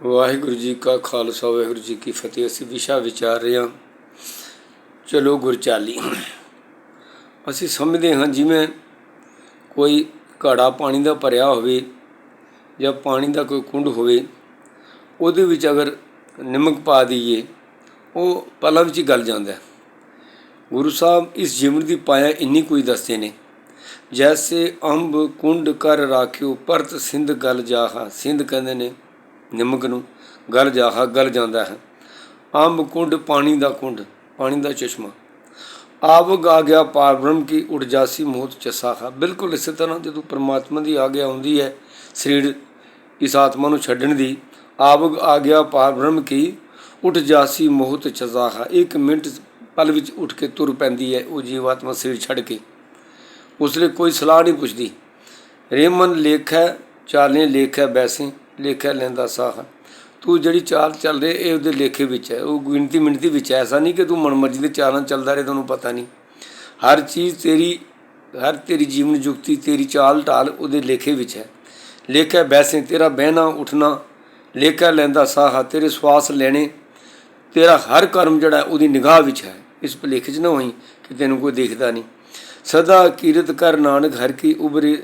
ਵਾਹਿਗੁਰੂ ਜੀ ਕਾ ਖਾਲਸਾ, ਵਾਹਿਗੁਰੂ ਜੀ ਕੀ ਫਤਿਹ। ਅਸੀਂ ਵਿਸ਼ਾ ਵਿਚਾਰ ਰਹੇ ਹਾਂ। ਚਲੋ ਗੁਰਚਾਲੀ ਅਸੀਂ ਸਮਝਦੇ ਹਾਂ ਜਿਵੇਂ ਕੋਈ ਘੜਾ ਪਾਣੀ ਦਾ ਭਰਿਆ ਹੋਵੇ ਜਾਂ ਪਾਣੀ ਦਾ ਕੋਈ ਕੁੰਡ ਹੋਵੇ, ਉਹਦੇ ਵਿੱਚ ਅਗਰ ਨਿਮਕ ਪਾ ਦਈਏ, ਉਹ ਪਲਾਂ ਵਿੱਚ ਹੀ ਗਲ ਜਾਂਦਾ ਹੈ। ਗੁਰੂ ਸਾਹਿਬ ਇਸ ਜੀਵਨ ਦੀ ਪਾਇਆ ਇੰਨੀ ਕੋਈ ਦੱਸਦੇ ਨੇ, ਜੈਸੇ ਅੰਬ ਕੁੰਡ ਕਰ ਰਾਖਿਓ, ਪਰਤ ਸਿੰਧ ਗਲ ਜਾਹਾ। ਸਿੰਧ ਕਹਿੰਦੇ ਨੇ ਨਿਮਕ ਨੂੰ, ਗਲ ਜਾਹਾ, ਗਲ ਜਾਂਦਾ ਹੈ। ਆਮ ਕੁੰਡ, ਪਾਣੀ ਦਾ ਕੁੰਡ, ਪਾਣੀ ਦਾ ਚਸ਼ਮਾ। ਆਵਗ ਆ ਗਿਆ ਪਾਰ ਬ੍ਰਹਮ ਕੀ ਉੜ ਜਾਸੀ ਮੋਤ ਚਸਾਹਾ ਬਿਲਕੁਲ ਇਸੇ ਤਰ੍ਹਾਂ ਜਦੋਂ ਪ੍ਰਮਾਤਮਾ ਦੀ ਆਗਿਆ ਹੁੰਦੀ ਹੈ, ਸਰੀਰ ਇਸ ਆਤਮਾ ਨੂੰ ਛੱਡਣ ਦੀ ਆਵਗ ਆ ਗਿਆ ਪਾਰ ਬ੍ਰਹਮ ਕੀ ਉਠ ਜਾਸੀ ਮੋਹਤ ਚਸਾਹਾ ਇੱਕ ਮਿੰਟ ਪਲ ਵਿੱਚ ਉੱਠ ਕੇ ਤੁਰ ਪੈਂਦੀ ਹੈ ਉਹ ਜੀਵਾਤਮਾ ਸਰੀਰ ਛੱਡ ਕੇ। ਉਸ ਲਈ ਕੋਈ ਸਲਾਹ ਨਹੀਂ ਪੁੱਛਦੀ। ਰੇਮਨ ਲੇਖੈ ਚਾਲੇ ਲੇਖੈ ਬੈਸੇ। ਲੇਖਿਆ ਲੈਂਦਾ ਸਾਹ ਤੂੰ ਜਿਹੜੀ ਚਾਲ ਚੱਲ ਰਹੀ, ਇਹ ਉਹਦੇ ਲੇਖੇ ਵਿੱਚ ਹੈ। ਉਹ ਗਿਣਤੀ ਮਿਣਤੀ ਵਿੱਚ ਹੈ। ਐਸਾ ਨਹੀਂ ਕਿ ਤੂੰ ਮਨਮਰਜ਼ੀ ਦੇ ਚਾਲਾਂ ਚੱਲਦਾ ਰਹੇ ਤੁਹਾਨੂੰ ਪਤਾ ਨਹੀਂ। ਹਰ ਚੀਜ਼ ਤੇਰੀ, ਹਰ ਤੇਰੀ ਜੀਵਨ ਜੁਗਤੀ ਤੇਰੀ ਚਾਲ ਢਾਲ ਉਹਦੇ ਲੇਖੇ ਵਿੱਚ ਹੈ। ਲੇਖੈ ਬੈਸੇ ਤੇਰਾ ਬਹਿਣਾ, ਉੱਠਣਾ ਲੇਖਾ ਲੈਂਦਾ ਸਾਹ ਤੇਰੇ ਸਵਾਸ ਲੈਣੇ, ਤੇਰਾ ਹਰ ਕਰਮ ਜਿਹੜਾ ਉਹਦੀ ਨਿਗਾਹ ਵਿੱਚ ਹੈ। ਇਸ ਭੁਲੇਖੇ 'ਚ ਨਾ ਹੋਈ ਕਿ ਤੈਨੂੰ ਕੋਈ ਦੇਖਦਾ ਨਹੀਂ। ਸਦਾ ਕੀਰਤ ਕਰ ਨਾਨਕ, ਹਰ ਕੀ ਉਬਰੇ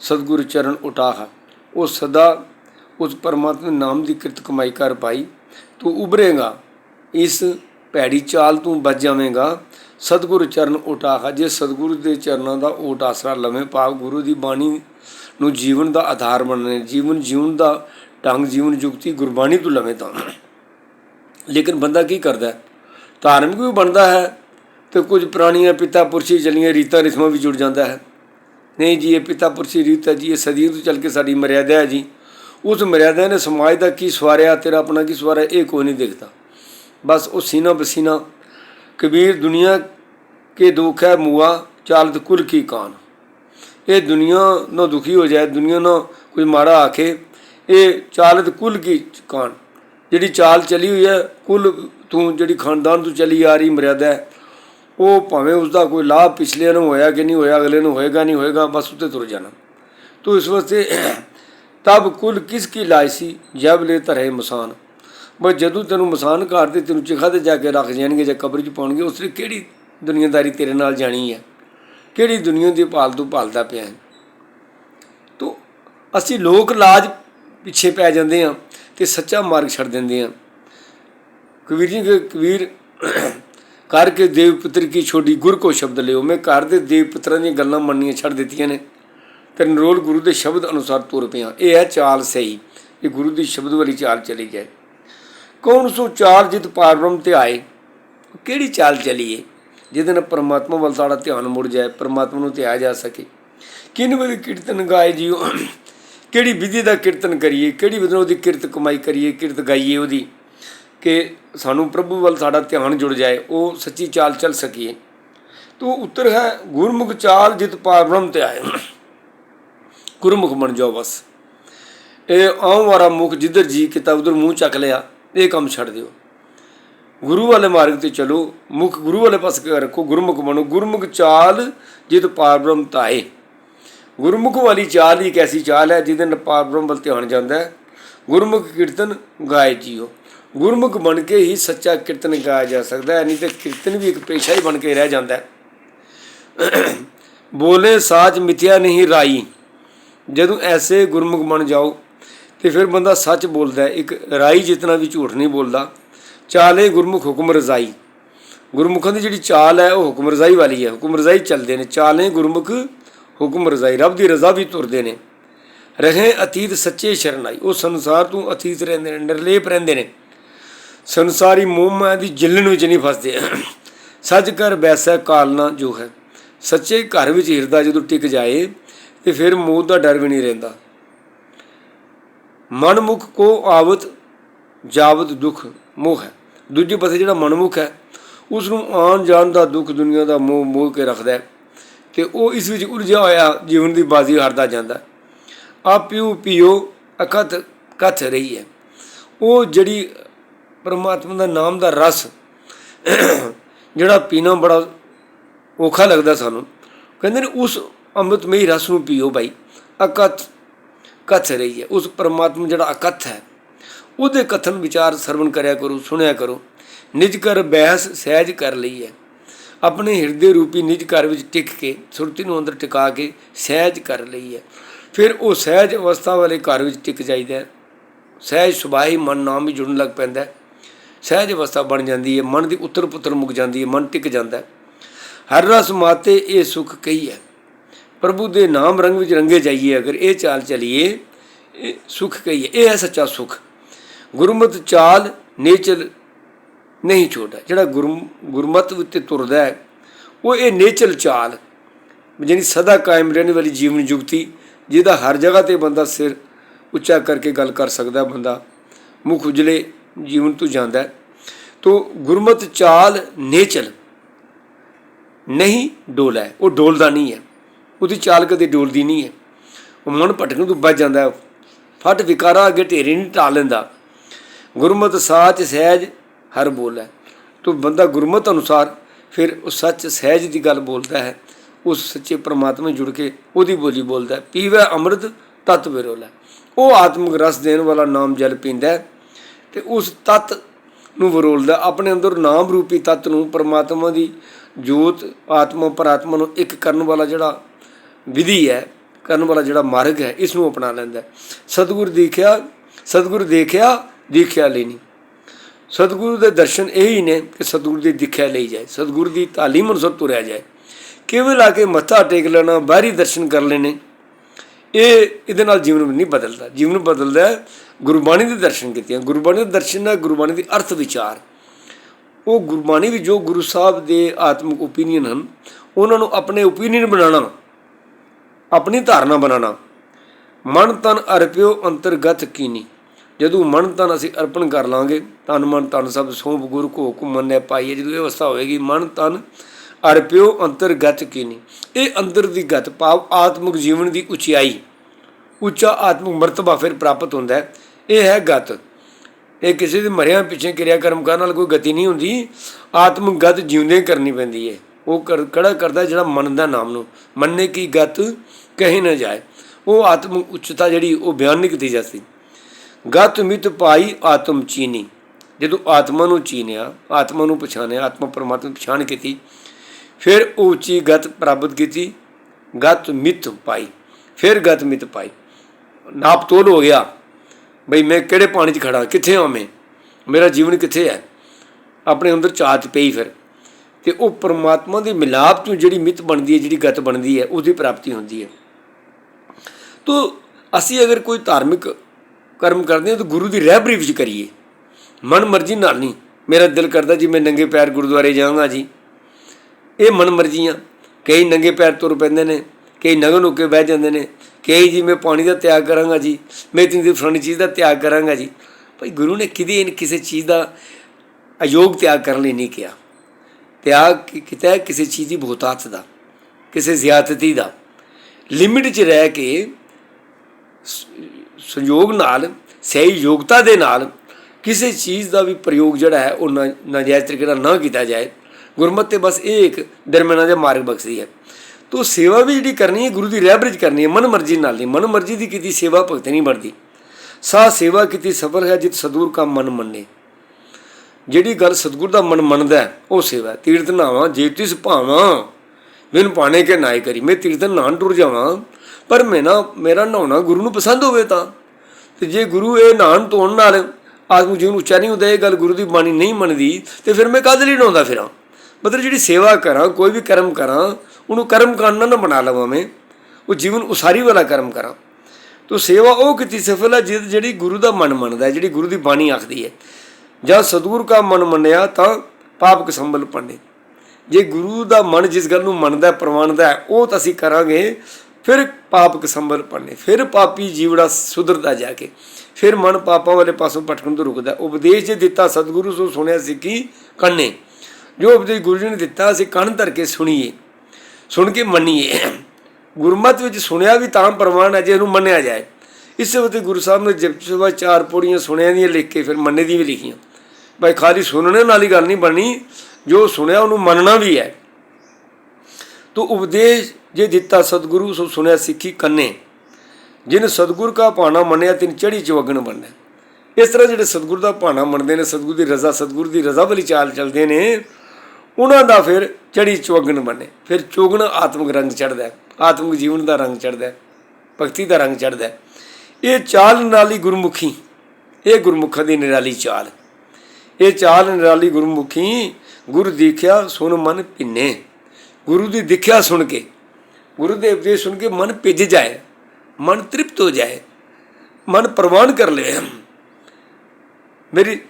ਸਤਿਗੁਰ ਚਰਨ ਉਟਾਹਾ। ਉਹ ਸਦਾ ਉਸ ਪਰਮਾਤਮਾ ਦੇ ਨਾਮ ਦੀ ਕਿਰਤ ਕਮਾਈ ਕਰ ਪਾਈ, ਤੂੰ ਉਭਰੇਗਾ, ਇਸ ਭੈੜੀ ਚਾਲ ਤੂੰ ਬਚ ਜਾਵੇਂਗਾ। ਸਤਿਗੁਰ ਚਰਨ ਉਟਾਹਾ ਜੇ ਸਤਿਗੁਰੂ ਦੇ ਚਰਨਾਂ ਦਾ ਓਟ ਆਸਰਾ ਲਵੇਂ ਪਾਪ ਗੁਰੂ ਦੀ ਬਾਣੀ ਨੂੰ ਜੀਵਨ ਦਾ ਆਧਾਰ ਬਣਨੇ ਜੀਵਨ ਜੀਵਨ ਦਾ ਢੰਗ, ਜੀਵਨ ਜੁਗਤੀ ਗੁਰਬਾਣੀ ਤੋਂ ਲਵੇਂ ਤਾਂ। ਲੇਕਿਨ ਬੰਦਾ ਕੀ ਕਰਦਾ ਹੈ? ਧਾਰਮਿਕ ਵੀ ਬਣਦਾ ਹੈ ਤੇ ਕੁਝ ਪੁਰਾਣੀਆਂ ਪਿਤਾ ਪੁਰਸ਼ੀ ਚਲੀਆਂ ਰੀਤਾਂ ਰਿਸਮਾਂ ਵੀ ਜੁੜ ਜਾਂਦਾ ਹੈ। ਨਹੀਂ ਜੀ, ਇਹ ਪਿਤਾ ਪੁਰਸ਼ੀ ਰੀਤ ਹੈ ਜੀ, ਇਹ ਸਦੀਆਂ ਤੋਂ ਚੱਲ ਕੇ ਸਾਡੀ ਮਰਿਆਦਾ ਹੈ ਜੀ। ਉਸ ਮਰਿਆਦਾ ਨੇ ਸਮਾਜ ਦਾ ਕੀ ਸਵਾਰਿਆ, ਤੇਰਾ ਆਪਣਾ ਕੀ ਸਵਾਰਿਆ, ਇਹ ਕੋਈ ਨਹੀਂ ਦੇਖਦਾ। ਬਸ ਉਹ ਸੀਨਾ ਬਸੀਨਾ, ਕਬੀਰ ਦੁਨੀਆ ਕੇ ਦੁੱਖ ਹੈ ਮੂਆ, ਚਾਲਤ ਕੁਲ ਕੀ ਕਾਨ। ਇਹ ਦੁਨੀਆ ਨੂੰ ਦੁਖੀ ਹੋ ਜਾਏ, ਦੁਨੀਆ ਨੂੰ ਕੋਈ ਮਾੜਾ ਆਖੇ, ਇਹ ਚਾਲਤ ਕੁਲ ਕੀ ਕਾਨ। ਜਿਹੜੀ ਚਾਲ ਚਲੀ ਹੋਈ ਹੈ, ਕੁਲ ਤੂੰ ਜਿਹੜੀ ਖਾਨਦਾਨ ਤੋਂ ਚਲੀ ਆ ਰਹੀ ਮਰਿਆਦਾ ਹੈ, ਉਹ ਭਾਵੇਂ ਉਸ ਦਾ ਕੋਈ ਲਾਭ ਪਿਛਲੇ ਨੂੰ ਹੋਇਆ ਕਿ ਨਹੀਂ ਹੋਇਆ, ਅਗਲੇ ਨੂੰ ਹੋਏਗਾ, ਨਹੀਂ ਹੋਏਗਾ, ਬਸ ਉੱਤੇ ਤੁਰ ਜਾਣਾ। ਤੋ ਇਸ ਵਾਸਤੇ ਤਬ ਕੁਲ ਕਿਸ ਕੀ ਲਾਇਸੀ ਜਬ ਲੈ ਧਰੇ ਮਸਾਨ। ਬਸ ਜਦੋਂ ਤੈਨੂੰ ਮਸਾਨ ਘਰ ਤੇ ਤੈਨੂੰ ਚਿਖਾ ਤੇ ਜਾ ਕੇ ਰੱਖ ਜਾਣਗੇ ਜਾਂ ਕਬਰ 'ਚ ਪਾਉਣਗੇ, ਉਸ ਲਈ ਕਿਹੜੀ ਦੁਨੀਆਦਾਰੀ ਤੇਰੇ ਨਾਲ ਜਾਣੀ ਹੈ? ਕਿਹੜੀ ਦੁਨੀਆ ਦੀ ਪਾਲਤੂ ਤੂੰ ਭਾਲਦਾ ਪਿਆ ਹੈ? ਤੋ ਅਸੀਂ ਲੋਕ ਲਾਜ ਪਿੱਛੇ ਪੈ ਜਾਂਦੇ ਆ ਤੇ ਸੱਚਾ ਮਾਰਗ ਛੱਡ ਦਿੰਦੇ ਆ ਕਬੀਰ ਜੀ ਦੇ ਕਬੀਰ ਕਰ ਦੇਵ ਪੁੱਤਰ ਕੀ ਛੋਡੀ ਗੁਰ ਕੋ ਸ਼ਬਦ ਲਿਓ। ਮੈਂ ਘਰ ਦੇ ਦੇਵ ਪੁੱਤਰਾਂ ਦੀਆਂ ਗੱਲਾਂ ਮੰਨਣੀਆਂ ਛੱਡ ਦਿੱਤੀਆਂ ਨੇ। ਤੇ ਨਰੋਲ ਗੁਰੂ ਦੇ ਸ਼ਬਦ ਅਨੁਸਾਰ ਤੁਰ ਪਿਆ। ਇਹ ਹੈ ਚਾਲ ਸਹੀ। ਇਹ ਗੁਰੂ ਦੀ ਸ਼ਬਦ ਵਾਲੀ ਚਾਲ ਚਲੀ ਜਾਏ ਕੌਣ ਸੋ ਚਾਲ ਜਿਤ ਪਾਰਬ੍ਰਹਮ ਤੇ ਆਏ? ਕਿਹੜੀ ਚਾਲ ਚਲੀਏ ਜਿਹਦੇ ਨਾਲ ਪਰਮਾਤਮਾ ਵੱਲ ਸਾਡਾ ਧਿਆਨ ਮੁੜ ਜਾਏ, ਪਰਮਾਤਮਾ ਨੂੰ ਧਿਆਇਆ ਜਾ ਸਕੇ। ਕਿਨ ਵੇਲੇ ਕੀਰਤਨ ਗਾਏ ਜੀਓ? ਕਿਹੜੀ ਵਿਧੀ ਦਾ ਕੀਰਤਨ ਕਰੀਏ? ਕਿਹੜੀ ਵਿਧੀ ਉਹਦੀ ਕਿਰਤ ਕਮਾਈ ਕਰੀਏ, ਕਿਰਤ ਗਾਈਏ ਉਹਦੀ? ਕਿ ਸਾਨੂੰ ਪ੍ਰਭੂ ਵੱਲ ਸਾਡਾ ਧਿਆਨ ਜੁੜ ਜਾਏ, ਉਹ ਸੱਚੀ ਚਾਲ ਚੱਲ ਸਕੀਏ। ਤੋ ਉੱਤਰ ਹੈ, ਗੁਰਮੁਖ ਚਾਲ ਜਿਤ ਪਾਰਬ੍ਰਹਮ ਤੇ ਆਏ। ਗੁਰਮੁਖ ਬਣ ਜਾਓ ਬਸ। ਇਹ ਆਉਂ ਵਾਰਾ ਮੁਖ ਜਿੱਧਰ ਜੀ ਕੀਤਾ, ਉਧਰ ਮੂੰਹ ਚੱਕ ਲਿਆ, ਇਹ ਕੰਮ ਛੱਡ ਦਿਓ। ਗੁਰੂ ਵਾਲੇ ਮਾਰਗ ਤੇ ਚਲੋ, ਮੁਖ ਗੁਰੂ ਵਾਲੇ ਪਾਸੇ ਰੱਖੋ, ਗੁਰਮੁਖ ਬਣੋ। ਗੁਰਮੁਖ ਚਾਲ ਜਿਤ ਪਾਰਬ੍ਰਹਮ ਤਾਏ ਗੁਰਮੁਖ ਵਾਲੀ ਚਾਲ ਹੀ ਇੱਕ ਐਸੀ ਚਾਲ ਹੈ ਜਿਹਦੇ ਨਾਲ ਪਾਰਬ੍ਰਹਮ ਵੱਲ ਧਿਆਨ ਜਾਂਦਾ ਹੈ। ਗੁਰਮੁਖ ਕੀਰਤਨ ਗਾਏ ਜੀਓ। ਗੁਰਮੁਖ ਬਣ ਕੇ ਹੀ ਸੱਚਾ ਕੀਰਤਨ ਗਾਇਆ ਜਾ ਸਕਦਾ ਹੈ, ਨਹੀਂ ਤੇ ਕੀਰਤਨ ਵੀ ਇੱਕ ਪੇਸ਼ਾ ਹੀ ਬਣ ਕੇ ਰਹਿ ਜਾਂਦਾ ਹੈ। ਬੋਲੇ ਸਾਚ ਮਿਥਿਆ ਨਹੀਂ ਰਾਈ। ਜਦੋਂ ਐਸੇ ਗੁਰਮੁਖ ਬਣ ਜਾਓ ਤੇ ਫਿਰ ਬੰਦਾ ਸੱਚ ਬੋਲਦਾ ਇੱਕ ਰਾਈ ਜਿਤਨਾ ਵੀ ਝੂਠ ਨਹੀਂ ਬੋਲਦਾ। ਚਾਲੇ ਗੁਰਮੁਖ ਹੁਕਮ ਰਜ਼ਾਈ। ਗੁਰਮੁਖਾਂ ਦੀ ਜਿਹੜੀ ਚਾਲ ਹੈ, ਉਹ ਹੁਕਮ ਰਜ਼ਾਈ ਵਾਲੀ ਹੈ, ਹੁਕਮ ਰਜ਼ਾਈ ਚੱਲਦੇ ਨੇ। ਚਾਲੇ ਗੁਰਮੁਖ, ਹੁਕਮ ਰਜ਼ਾਈ, ਰੱਬ ਦੀ ਰਜ਼ਾ ਵੀ ਤੁਰਦੇ ਨੇ। ਰਹੇ ਅਤੀਤ ਸੱਚੇ ਸ਼ਰਨਾਈ ਉਹ ਸੰਸਾਰ ਤੋਂ ਅਤੀਤ ਰਹਿੰਦੇ ਨੇ, ਨਿਰਲੇਪ ਰਹਿੰਦੇ ਨੇ। ਸੰਸਾਰੀ ਮੋਹ ਦੀ ਜਿਲਣ ਵਿੱਚ ਨਹੀਂ ਫਸਦੇ। ਸੱਚ ਕਰ ਬੈਸਾ, ਕਾਲਨਾ ਜੋ ਹੈ। ਸੱਚੇ ਘਰ ਵਿੱਚ ਹਿਰਦਾ ਜਦੋਂ ਟਿਕ ਜਾਏ ਤੇ ਫਿਰ ਮੌਤ ਦਾ ਡਰ ਵੀ ਨਹੀਂ ਰਹਿੰਦਾ। ਮਨਮੁਖ ਕੋ ਆਵਤ ਜਾਵਤ ਦੁਖ ਮੋਹ ਹੈ। ਦੂਜੇ ਪਾਸੇ ਜਿਹੜਾ ਮਨਮੁਖ ਹੈ ਉਸ ਨੂੰ ਆਉਣ ਜਾਣ ਦਾ ਦੁੱਖ ਦੁਨੀਆ ਦਾ ਮੋਹ ਮੋਹ ਕੇ ਰੱਖਦਾ ਹੈ ਤੇ ਉਹ ਇਸ ਵਿੱਚ ਉਲਝਿਆ ਹੋਇਆ ਜੀਵਨ ਦੀ ਬਾਜ਼ੀ ਹਾਰਦਾ ਜਾਂਦਾ ਆ ਪਿਓ ਪਿਓ ਅਕਤ ਕਥ ਰਹੀ ਹੈ। ਉਹ ਜਿਹੜੀ ਪਰਮਾਤਮਾ ਦਾ ਨਾਮ ਦਾ ਰਸ ਜਿਹੜਾ ਪੀਣਾ ਬੜਾ ਔਖਾ ਲੱਗਦਾ ਸਾਨੂੰ। ਕਹਿੰਦੇ ਨੇ ਉਸ ਅੰਮ੍ਰਿਤਮਈ ਰਸ ਨੂੰ ਪੀਓ ਭਾਈ ਅਕਤ ਕਥ ਰਹੀ ਹੈ, ਉਸ ਪਰਮਾਤਮਾ ਜਿਹੜਾ ਅਕਥ ਹੈ, ਉਹਦੇ ਕਥਨ ਵਿਚਾਰ ਸਰਵਣ ਕਰਿਆ ਕਰੋ, ਸੁਣਿਆ ਕਰੋ, ਨਿਜ ਕਰ ਬਹਿਸ ਸਹਿਜ ਕਰ ਲਈ ਹੈ, ਆਪਣੇ ਹਿਰਦੇ ਰੂਪੀ ਨਿਜ ਘਰ ਵਿੱਚ ਟਿਕ ਕੇ, ਸੁਰਤੀ ਨੂੰ ਅੰਦਰ ਟਿਕਾ ਕੇ ਸਹਿਜ ਕਰ ਲਈ ਹੈ, ਫਿਰ ਉਹ ਸਹਿਜ ਅਵਸਥਾ ਵਾਲੇ ਘਰ ਵਿੱਚ ਟਿਕ ਜਾਈਦਾ ਹੈ, ਸਹਿਜ ਸੁਭਾਈ ਮਨ ਨਾਮ ਵੀ ਜੁੜਨ ਲੱਗ ਪੈਂਦਾ ਹੈ, ਸਹਿਜ ਅਵਸਥਾ ਬਣ ਜਾਂਦੀ ਹੈ, ਮਨ ਦੀ ਉਤਰ ਪੁੱਤਰ ਮੁੱਕ ਜਾਂਦੀ ਹੈ, ਮਨ ਟਿਕ ਜਾਂਦਾ ਹੈ, ਹਰ ਰਸ ਮਾਤੇ ਇਹ ਸੁਖ ਕਹੀ ਹੈ ਪ੍ਰਭੂ ਦੇ ਨਾਮ ਰੰਗ ਵਿੱਚ ਰੰਗੇ ਜਾਈਏ, ਅਗਰ ਇਹ ਚਾਲ ਚਲੀਏ, ਇਹ ਸੁਖ ਕਹੀਏ, ਇਹ ਹੈ ਸੱਚਾ ਸੁਖ। ਗੁਰਮਤਿ ਚਾਲ ਨੇਚਲ ਨਹੀਂ ਛੋਟਾ ਜਿਹੜਾ ਗੁਰਮ, ਗੁਰਮਤ ਉੱਤੇ ਤੁਰਦਾ ਹੈ, ਉਹ ਇਹ ਨੇਚਲ ਚਾਲ ਜਿਹੜੀ ਸਦਾ ਕਾਇਮ ਰਹਿਣ ਵਾਲੀ ਜੀਵਨ ਜੁਗਤੀ ਜਿਹਦਾ ਹਰ ਜਗ੍ਹਾ ਤੇ ਬੰਦਾ ਸਿਰ ਉੱਚਾ ਕਰਕੇ ਗੱਲ ਕਰ ਸਕਦਾ ਬੰਦਾ ਮੁਖ ਉਜਲੇ ਜੀਵਨ ਤੋਂ ਜਾਂਦਾ ਤੋ ਗੁਰਮਤ ਚਾਲ ਨੇਚਲ ਨਹੀਂ ਡੋਲਾ ਉਹ ਡੋਲਦਾ ਨਹੀਂ ਹੈ। ਉਹਦੀ ਚਾਲ ਕਦੇ ਡੋਲਦੀ ਨਹੀਂ ਹੈ। ਉਹ ਮਨ ਭਟਕਣ ਤੋਂ ਬਚ ਜਾਂਦਾ ਹੈ। ਫਟ ਵਿਕਾਰਾ ਅੱਗੇ ਢੇਰੀ ਨਹੀਂ ਟਾਲ ਲੈਂਦਾ। ਗੁਰਮਤ ਸਾਚ ਸਹਿਜ ਹਰ ਬੋਲੇ। ਤੋ ਬੰਦਾ ਗੁਰਮਤ ਅਨੁਸਾਰ ਫਿਰ ਉਹ ਸੱਚ ਸਹਿਜ ਦੀ ਗੱਲ ਬੋਲਦਾ ਹੈ। ਉਸ ਸੱਚੇ ਪ੍ਰਮਾਤਮਾ ਨਾਲ ਜੁੜ ਕੇ ਉਹਦੀ ਬੋਲੀ ਬੋਲਦਾ ਹੈ। ਪੀਵੇ ਅੰਮ੍ਰਿਤ, ਤਤ ਵਿਰੋਲਾ। ਉਹ ਆਤਮਿਕ ਰਸ ਦੇਣ ਵਾਲਾ ਨਾਮ ਜਲ ਪੀਂਦਾ ਹੈ ਤੇ ਉਸ ਤਤ ਨੂੰ ਵਿਰੋਲਦਾ ਆਪਣੇ ਅੰਦਰ ਨਾਮ ਰੂਪੀ ਤਤ ਨੂੰ ਪਰਮਾਤਮਾ ਦੀ ਜੋਤ, ਆਤਮਾ, ਪਰਾਤਮਾ ਨੂੰ ਇੱਕ ਕਰਨ ਵਾਲਾ ਜਿਹੜਾ ਵਿਧੀ ਹੈ, ਕਰਨ ਵਾਲਾ ਜਿਹੜਾ ਮਾਰਗ ਹੈ ਇਸ ਨੂੰ ਅਪਣਾ ਲੈਂਦਾ ਸਤਿਗੁਰ ਦੇਖਿਆ ਸਤਿਗੁਰ ਦੇਖਿਆ ਦੇਖਿਆ ਲੈਣੀ ਸਤਿਗੁਰੂ ਦੇ ਦਰਸ਼ਨ ਇਹ ਹੀ ਨੇ ਕਿ ਸਤਿਗੁਰੂ ਦੀ ਦਿਖਿਆ ਲਈ ਜਾਏ। ਸਤਿਗੁਰੂ ਦੀ ਤਾਲੀਮ ਅਨੁਸਾਰ ਤੁਰਿਆ ਜਾਏ। ਕਿਵੇਂ ਲਾ ਕੇ ਮੱਥਾ ਟੇਕ ਲੈਣਾ, ਬਾਹਰੀ ਦਰਸ਼ਨ ਕਰ ਲੈਣੇ, ਇਹ ਇਹਦੇ ਨਾਲ ਜੀਵਨ ਨਹੀਂ ਬਦਲਦਾ। ਜੀਵਨ ਬਦਲਦਾ ਗੁਰਬਾਣੀ ਦੇ ਦਰਸ਼ਨ ਕੀਤੇ ਗੁਰਬਾਣੀ ਦੇ ਦਰਸ਼ਨ ਨਾਲ ਗੁਰਬਾਣੀ ਦੇ ਅਰਥ ਵਿਚਾਰ। ਉਹ ਗੁਰਬਾਣੀ ਵੀ ਜੋ ਗੁਰੂ ਸਾਹਿਬ ਦੇ ਆਤਮਿਕ ਓਪੀਨੀਅਨ ਹਨ, ਉਹਨਾਂ ਨੂੰ ਆਪਣੇ ਓਪੀਨੀਅਨ ਬਣਾਉਣਾ ਆਪਣੀ ਧਾਰਨਾ ਬਣਾਉਣਾ। ਮਨ ਤਨ ਅਰਪਿਓ ਅੰਤਰਗਤ ਕੀਨੀ। ਜਦੋਂ ਮਨ ਤਨ ਅਸੀਂ ਅਰਪਣ ਕਰ ਲਾਂਗੇ, ਤਨ ਮਨ ਤਨ ਸਭ ਸੋਭ ਗੁਰ ਕੋ ਹੁਕਮ ਮੰਨਿਆ ਪਾਈਏ ਜਦੋਂ ਇਹ ਅਵਸਥਾ ਹੋਏਗੀ ਮਨ ਤਨ ਅਰਪਿਓ ਅੰਤਰਗਤ ਕੀਨੀ। ਇਹ ਅੰਦਰ ਦੀ ਗਤ ਭਾਵ ਆਤਮਿਕ ਜੀਵਨ ਦੀ ਉਚਾਈ ਉੱਚਾ ਆਤਮਿਕ ਮਰਤਬਾ ਫਿਰ ਪ੍ਰਾਪਤ ਹੁੰਦਾ ਹੈ। ਇਹ ਹੈ ਗਤ। ਇਹ ਕਿਸੇ ਦੇ ਮਰਿਆਂ ਪਿੱਛੇ ਕਿਰਿਆ ਕਰਮ ਕਰਨ ਨਾਲ ਕੋਈ ਗਤੀ ਨਹੀਂ ਹੁੰਦੀ। ਆਤਮਿਕ ਗਤ ਜਿਉਂਦੇ ਕਰਨੀ ਪੈਂਦੀ ਹੈ। ਉਹ ਕਰ- ਕਿਹੜਾ ਕਰਦਾ ਜਿਹੜਾ ਮੰਨਦਾ ਨਾਮ ਨੂੰ। ਮੰਨੇ ਕੀ ਗਤ ਕਹੇ ਨਾ ਜਾਏ। ਉਹ ਆਤਮ ਉੱਚਤਾ ਜਿਹੜੀ ਉਹ ਬਿਆਨ ਨਹੀਂ ਕੀਤੀ ਜਾਂਦੀ। ਗਤ ਮਿਤ ਪਾਈ ਆਤਮ ਚੀਨੀ। ਜਦੋਂ ਆਤਮਾ ਨੂੰ ਚੀਨਿਆ, ਆਤਮਾ ਨੂੰ ਪਛਾਣਿਆ, ਆਤਮਾ ਪਰਮਾਤਮਾ ਦੀ ਪਛਾਣ ਕੀਤੀ, ਫਿਰ ਉਹ ਉੱਚੀ ਗਤ ਪ੍ਰਾਪਤ ਕੀਤੀ। ਗਤ ਮਿਤ ਪਾਈ। ਫਿਰ ਗਤ ਮਿਤ ਪਾਈ। ਨਾਪ ਤੋਲ ਹੋ ਗਿਆ। ਬਈ ਮੈਂ ਕਿਹੜੇ ਪਾਣੀ 'ਚ ਖੜਾ ਕਿੱਥੇ ਹਾਂ ਮੈਂ? ਮੇਰਾ ਜੀਵਨ ਕਿੱਥੇ ਹੈ? ਆਪਣੇ ਅੰਦਰ ਚਾਹਤ ਪਈ ਫਿਰ। ਤੇ ਉਹ ਪਰਮਾਤਮਾ ਦੇ ਮਿਲਾਪ ਤੋਂ ਜਿਹੜੀ ਮਿਤ ਬਣਦੀ ਹੈ, ਜਿਹੜੀ ਗਤ ਬਣਦੀ ਹੈ, ਉਹਦੀ ਪ੍ਰਾਪਤੀ ਹੁੰਦੀ ਹੈ। ਤੋ ਅਸੀਂ ਅਗਰ ਕੋਈ ਧਾਰਮਿਕ ਕਰਮ ਕਰਦੇ ਹਾਂ, ਤਾਂ ਗੁਰੂ ਦੀ ਰਹਿਬਰੀ ਵਿੱਚ ਕਰੀਏ। ਮਨ ਮਰਜ਼ੀ ਨਾਲ ਨਹੀਂ। ਮੇਰਾ ਦਿਲ ਕਰਦਾ ਜੀ ਮੈਂ ਨੰਗੇ ਪੈਰ ਗੁਰਦੁਆਰੇ ਜਾਵਾਂਗਾ ਜੀ। ਇਹ ਮਨ ਮਰਜ਼ੀਆਂ। ਕਈ ਨੰਗੇ ਪੈਰ ਤੁਰ ਪੈਂਦੇ ਨੇ, ਕਈ ਨਗਨ ਹੋ ਕੇ ਬਹਿ ਜਾਂਦੇ ਨੇ। ਕਈ ਜੀ ਮੈਂ ਪਾਣੀ ਦਾ ਤਿਆਗ ਕਰਾਂਗਾ ਜੀ, ਮੈਂ ਤਿੰਨ ਦੀ ਫਲਾਣੀ ਚੀਜ਼ ਦਾ ਤਿਆਗ ਕਰਾਂਗਾ ਜੀ। ਭਾਈ ਗੁਰੂ ਨੇ ਕਿਤੇ ਇਨ ਕਿਸੇ ਚੀਜ਼ ਦਾ ਅਯੋਗ ਤਿਆਗ ਕਰਨ ਲਈ ਨਹੀਂ ਕਿਹਾ। ਤਿਆਗ ਕੀ- ਕੀਤਾ ਕਿਸੇ ਚੀਜ਼ ਦੀ ਬਹੁਤਾਤ ਦਾ, ਕਿਸੇ ਜ਼ਿਆਦਤੀ ਦਾ। ਲਿਮਿਟ 'ਚ ਰਹਿ ਕੇ ਸ- ਸੰਯੋਗ ਨਾਲ ਸਹੀ ਯੋਗਤਾ ਦੇ ਨਾਲ ਕਿਸੇ ਚੀਜ਼ ਦਾ ਵੀ ਪ੍ਰਯੋਗ ਜਿਹੜਾ ਹੈ, ਉਹ ਨਾਜਾਇਜ਼ ਤਰੀਕੇ ਨਾਲ ਨਾ ਕੀਤਾ ਜਾਏ। ਗੁਰਮਤਿ ਤੇ ਬਸ ਇਹ ਇੱਕ ਦਰਮਿਆਨਾ ਜਿਹਾ ਮਾਰਗ ਬਖਸ਼ਦੀ ਹੈ। ਤੋ ਸੇਵਾ ਵੀ ਜਿਹੜੀ ਕਰਨੀ ਹੈ, ਗੁਰੂ ਦੀ ਰਹਿਬਰਿਜ ਕਰਨੀ ਹੈ, ਮਨ ਮਰਜ਼ੀ ਨਾਲ ਨਹੀਂ, ਮਨ ਮਰਜ਼ੀ ਦੀ ਕੀਤੀ ਸੇਵਾ ਭਗਤ ਨਹੀਂ ਬਣਦੀ। ਸਾ ਸੇਵਾ ਕੀਤੀ ਸਫਲ ਹੈ, ਜਿਤ ਸਦੂਰ ਕਾ ਮਨ ਮੰਨੇ। ਜਿਹੜੀ ਗੱਲ ਸਤਿਗੁਰ ਦਾ ਮਨ ਮੰਨਦਾ ਉਹ ਸੇਵਾ ਤੀਰਥ ਨਾਵਾਂ, ਜੇ ਤਿਸ ਭਾਵਾਂ, ਬਿਨ ਪਾਣੇ ਕੇ ਨਾਇ ਕਰੀ। ਮੈਂ ਤੀਰਥ ਨਾਨ ਟੁਰ ਜਾਵਾਂ, ਪਰ ਮੈਂ ਨਾ, ਮੇਰਾ ਨਹਾਉਣਾ ਗੁਰੂ ਨੂੰ ਪਸੰਦ ਹੋਵੇ ਤਾਂ। ਤੇ ਜੇ ਗੁਰੂ ਇਹ ਨਾਨ ਧੋਣ ਨਾਲ ਆਦਮੀ ਜੀਵਨ ਉੱਚਾ ਨਹੀਂ ਹੁੰਦਾ, ਇਹ ਗੱਲ ਗੁਰੂ ਦੀ ਬਾਣੀ ਨਹੀਂ ਮੰਨਦੀ, ਤੇ ਫਿਰ ਮੈਂ ਕਦ ਲਈ ਨਹਾਉਂਦਾ ਫਿਰਾਂ? ਮਤਲਬ ਜਿਹੜੀ ਸੇਵਾ ਕਰਾਂ, ਕੋਈ ਵੀ ਕਰਮ ਕਰਾਂ, ਉਹਨੂੰ ਕਰਮ ਕਾਂਡ ਨਾ ਬਣਾ ਲਵਾਂ ਮੈਂ। ਉਹ ਜੀਵਨ ਉਸਾਰੀ ਵਾਲਾ ਕਰਮ ਕਰਾਂ। ਤੋ ਸੇਵਾ ਉਹ ਕੀਤੀ ਸਫਲ ਹੈ ਜਿਹ- ਜਿਹੜੀ ਗੁਰੂ ਦਾ ਮਨ ਮੰਨਦਾ ਹੈ, ਜਿਹੜੀ ਗੁਰੂ ਦੀ ਬਾਣੀ ਆਖਦੀ ਹੈ। ਜਾਂ ਸਤਿਗੁਰ ਕਾ ਮਨ ਮੰਨਿਆ ਤਾਂ ਪਾਪ ਕਸੰਬਲ ਪੰਡੇ ਜੇ ਗੁਰੂ ਦਾ ਮਨ ਜਿਸ ਗੱਲ ਨੂੰ ਮੰਨਦਾ ਹੈ, ਪ੍ਰਵਾਨਦਾ ਹੈ ਉਹ ਤਾਂ ਅਸੀਂ ਕਰਾਂਗੇ ਫਿਰ ਪਾਪ ਸੰਭਲ ਪੰਨੇ। ਫਿਰ ਪਾਪੀ ਜੀਵੜਾ ਸੁਧਰਦਾ ਜਾ ਕੇ। ਫਿਰ ਮਨ ਪਾਪਾਂ ਵਾਲੇ ਪਾਸੋਂ ਭਟਕਣ ਤੋਂ ਰੁਕਦਾ ਉਪਦੇਸ਼ ਜੇ ਦਿੱਤਾ ਸਤਿਗੁਰੂ ਸੋ ਸੁਣਿਆ ਸੀ ਕੀ ਕੰਨੇ। ਜੋ ਉਪਦੇਸ਼ ਗੁਰੂ ਜੀ ਨੇ ਦਿੱਤਾ ਅਸੀਂ ਕੰਨ ਧਰ ਕੇ ਸੁਣੀਏ ਸੁਣ ਕੇ ਮੰਨੀਏ। ਗੁਰਮਤ ਵਿੱਚ ਸੁਣਿਆ ਵੀ ਤਾਂ ਪ੍ਰਮਾਣ ਹੈ ਜੇ ਇਹਨੂੰ ਮੰਨਿਆ ਜਾਏ। ਇਸੇ ਵਤੇ ਗੁਰੂ ਸਾਹਿਬ ਨੇ ਜਪਜੀ ਚਾਰ ਪੌੜੀਆਂ ਸੁਣਿਆ ਦੀਆਂ ਲਿਖ ਕੇ ਫਿਰ ਮੰਨੇ ਦੀ ਵੀ ਲਿਖੀਆਂ। ਭਾਈ ਖਾਲੀ ਸੁਣਨੇ ਨਾਲ ਹੀ ਗੱਲ ਨਹੀਂ ਬਣਨੀ, ਜੋ ਸੁਣਿਆ ਉਹਨੂੰ ਮੰਨਣਾ ਵੀ ਹੈ। ਤੋ ਉਪਦੇਸ਼ ਜੇ ਦਿੱਤਾ ਸਤਿਗੁਰੂ, ਸੋ ਸੁਣਿਆ ਸਿੱਖੀ ਕੰਨੇ। ਜਿਨ ਸਤਿਗੁਰ ਕਾ ਭਾਣਾ ਮੰਨਿਆ, ਤਿਨ ਚੜੀ ਚਵਗਣ ਬਣਨਾ। ਇਸ ਤਰ੍ਹਾਂ ਜਿਹੜੇ ਸਤਿਗੁਰ ਦਾ ਭਾਣਾ ਮੰਨਦੇ ਨੇ, ਸਤਿਗੁਰ ਦੀ ਰਜ਼ਾ, ਸਤਿਗੁਰ ਦੀ ਰਜ਼ਾ ਵਾਲੀ ਚਾਲ ਚੱਲਦੇ ਨੇ, ਉਹਨਾਂ ਦਾ ਫਿਰ ਚੜੀ ਚੋਗਣ ਬਣੇ ਫਿਰ ਚੋਗਣ ਆਤਮਿਕ ਰੰਗ ਚੜਦਾ ਆਤਮਿਕ ਜੀਵਨ ਦਾ ਰੰਗ ਚੜਦਾ ਭਗਤੀ ਦਾ ਰੰਗ ਚੜਦਾ ਇਹ ਚਾਲ ਨਿਰਾਲੀ ਗੁਰਮੁਖੀ, ਇਹ ਗੁਰਮੁਖਾਂ ਦੀ ਨਿਰਾਲੀ ਚਾਲ। ਇਹ ਚਾਲ ਨਿਰਾਲੀ ਗੁਰਮੁਖੀ, ਗੁਰ ਦੀਖਿਆ ਸੁਨ ਮਨ ਪਿੰਨੇ ਗੁਰੂ ਦੀ ਦਿਖਿਆ ਸੁਣ ਕੇ, ਗੁਰੂ ਦੇ ਉਪਦੇਸ਼ ਸੁਣ ਕੇ ਮਨ ਭਿੱਜ ਜਾਏ, ਮਨ ਤ੍ਰਿਪਤ ਹੋ ਜਾਏ, ਮਨ ਪ੍ਰਵਾਨ ਕਰ ਲਵੇ। ਮੇਰੀ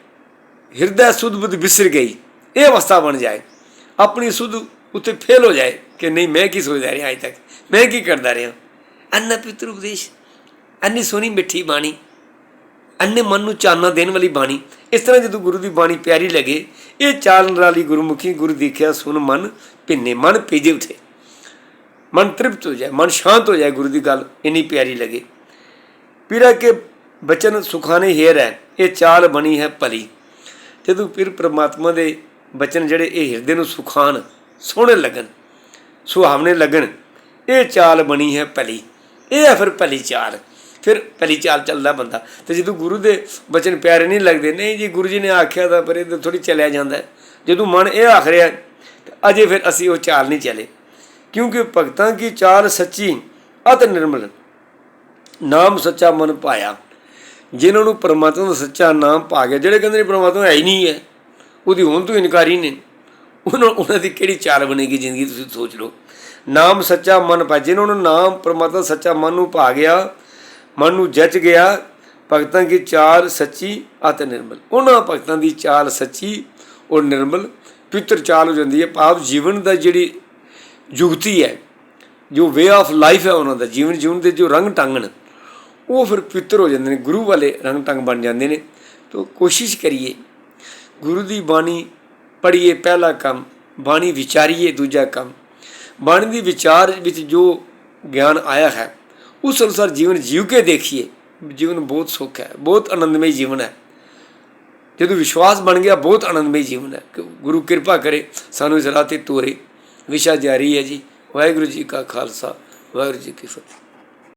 ਹਿਰਦਾ ਸੁਧ ਬੁੱਧ ਵਿਸਰ ਗਈ, ਇਹ ਅਵਸਥਾ ਬਣ ਜਾਏ। ਆਪਣੀ ਸੁਧ ਉੱਤੇ ਫੇਲ ਹੋ ਜਾਏ ਕਿ ਨਹੀਂ, ਮੈਂ ਕੀ ਸੋਚਦਾ ਰਿਹਾ ਅਜੇ ਤੱਕ? ਮੈਂ ਕੀ ਕਰਦਾ ਰਿਹਾ? ਅੰਨ ਪਿਤਰ ਉਪਦੇਸ਼ ਐਨੀ ਸੋਹਣੀ ਮਿੱਠੀ ਬਾਣੀ ਅੰਨੇ ਮਨ ਨੂੰ ਚਾਨਣਾ ਦੇਣ ਵਾਲੀ ਬਾਣੀ, ਇਸ ਤਰ੍ਹਾਂ ਜਦੋਂ ਗੁਰੂ ਦੀ ਬਾਣੀ ਪਿਆਰੀ ਲੱਗੇ, ਇਹ ਚਾਲਨ ਵਾਲੀ ਗੁਰਮੁਖੀ ਗੁਰੂ ਦੇਖਿਆ ਸੁਨ ਮਨ ਪਿੰਨੇ ਮਨ ਭਿਜੇ ਉਠੇ। ਮਨ ਤ੍ਰਿਪਤ ਹੋ ਜਾਏ, ਮਨ ਸ਼ਾਂਤ ਹੋ ਜਾਏ ਗੁਰੂ ਦੀ ਗੱਲ, ਇੰਨੀ ਪਿਆਰੀ ਲੱਗੇ। ਪੀਰਾ ਕੇ ਬਚਨ ਸੁਖਾਨੇ ਹੀਰ ਹੈ ਇਹ ਚਾਲ ਬਣੀ ਹੈ ਭਲੀ। ਜਦੋਂ ਫਿਰ ਪ੍ਰਮਾਤਮਾ ਦੇ ਬਚਨ ਜਿਹੜੇ ਇਹ ਹਿਰਦੇ ਨੂੰ ਸੁਖਾਨ, ਸੋਹਣੇ ਲੱਗਣ, ਸੁਹਾਵਣੇ ਲੱਗਣ, ਇਹ ਚਾਲ ਬਣੀ ਹੈ ਭਲੀ। ਇਹ ਹੈ ਫਿਰ ਭਲੀ ਚਾਲ। ਫਿਰ ਪਹਿਲੀ ਚਾਲ ਚੱਲਦਾ ਬੰਦਾ। ਤੇ ਜਦੋਂ ਗੁਰੂ ਦੇ ਬਚਨ ਪਿਆਰੇ ਨਹੀਂ ਲੱਗਦੇ, ਨਹੀਂ ਜੀ ਗੁਰੂ ਜੀ ਨੇ ਆਖਿਆ ਤਾਂ ਪਰ ਇਹ ਥੋੜੀ ਚੱਲਿਆ ਜਾਂਦਾ ਜਦੋਂ ਮਨ ਇਹ ਆਖ ਰਿਹਾ ਅਜੇ ਫਿਰ ਅਸੀਂ ਉਹ ਚਾਲ ਨਹੀਂ ਚੱਲੇ। ਕਿਉਂਕਿ ਭਗਤਾਂ ਕੀ ਚਾਲ ਸੱਚੀ ਅਤ ਨਿਰਮਲ? ਨਾਮ ਸੱਚਾ ਮਨ ਪਾਇਆ। ਜਿਨ੍ਹਾਂ ਨੂੰ ਪਰਮਾਤਮਾ ਦਾ ਸੱਚਾ ਨਾਮ ਪਾ ਗਿਆ, ਜਿਹੜੇ ਕਹਿੰਦੇ ਨੇ ਪਰਮਾਤਮਾ ਹੈ ਹੀ ਨਹੀਂ ਹੈ, ਉਹਦੀ ਹੋਣ ਤੋਂ ਇਨਕਾਰੀ ਨੇ। ਉਹਨਾਂ ਉਹਨਾਂ ਦੀ ਕਿਹੜੀ ਚਾਲ ਬਣੇਗੀ ਜ਼ਿੰਦਗੀ, ਤੁਸੀਂ ਸੋਚ ਲਓ। ਨਾਮ ਸੱਚਾ ਮਨ ਪਾ ਜਿਨ੍ਹਾਂ ਨੂੰ ਨਾਮ ਪਰਮਾਤਮਾ ਸੱਚਾ ਮਨ ਨੂੰ ਪਾ ਗਿਆ ਮਨ ਨੂੰ ਜਚ ਗਿਆ, ਭਗਤਾਂ ਦੀ ਚਾਲ ਸੱਚੀ ਅਤੇ ਨਿਰਮਲ। ਉਹਨਾਂ ਭਗਤਾਂ ਦੀ ਚਾਲ ਸੱਚੀ ਔਰ ਨਿਰਮਲ, ਪਵਿੱਤਰ ਚਾਲ ਹੋ ਜਾਂਦੀ ਹੈ। ਭਾਵ ਜੀਵਨ ਦਾ ਜਿਹੜੀ ਜੁਗਤੀ ਹੈ, ਜੋ ਵੇ ਆਫ ਲਾਈਫ ਹੈ ਉਹਨਾਂ ਦਾ, ਜੀਵਨ ਜੀਵਨ ਦੇ ਜੋ ਰੰਗ ਟੰਗਣ ਉਹ ਫਿਰ ਪਵਿੱਤਰ ਹੋ ਜਾਂਦੇ ਨੇ, ਗੁਰੂ ਵਾਲੇ ਰੰਗ ਟੰਗ ਬਣ ਜਾਂਦੇ ਨੇ। ਤੋਂ ਕੋਸ਼ਿਸ਼ ਕਰੀਏ, ਗੁਰੂ ਦੀ ਬਾਣੀ ਪੜ੍ਹੀਏ ਪਹਿਲਾ ਕੰਮ, ਬਾਣੀ ਵਿਚਾਰੀਏ ਦੂਜਾ ਕੰਮ। ਬਾਣੀ ਦੀ ਵਿਚਾਰ ਵਿੱਚ ਜੋ ਗਿਆਨ ਆਇਆ ਹੈ ਉਸ ਅਨੁਸਾਰ ਜੀਵਨ ਜੀਵ ਕੇ ਦੇਖੀਏ ਜੀਵਨ ਬਹੁਤ ਸੁੱਖ ਹੈ ਬਹੁਤ ਆਨੰਦਮਈ ਜੀਵਨ ਹੈ ਜਦੋਂ ਵਿਸ਼ਵਾਸ ਬਣ ਗਿਆ ਬਹੁਤ ਆਨੰਦਮਈ ਜੀਵਨ ਹੈ ਗੁਰੂ ਕਿਰਪਾ ਕਰੇ ਸਾਨੂੰ ਇਸ ਰਾਹ ਤੇ ਤੋਰੇ ਵਿਸ਼ਾ ਜਾਰੀ ਹੈ ਜੀ ਵਾਹਿਗੁਰੂ ਜੀ ਕਾ ਖਾਲਸਾ ਵਾਹਿਗੁਰੂ ਜੀ ਕੀ ਫਤਿਹ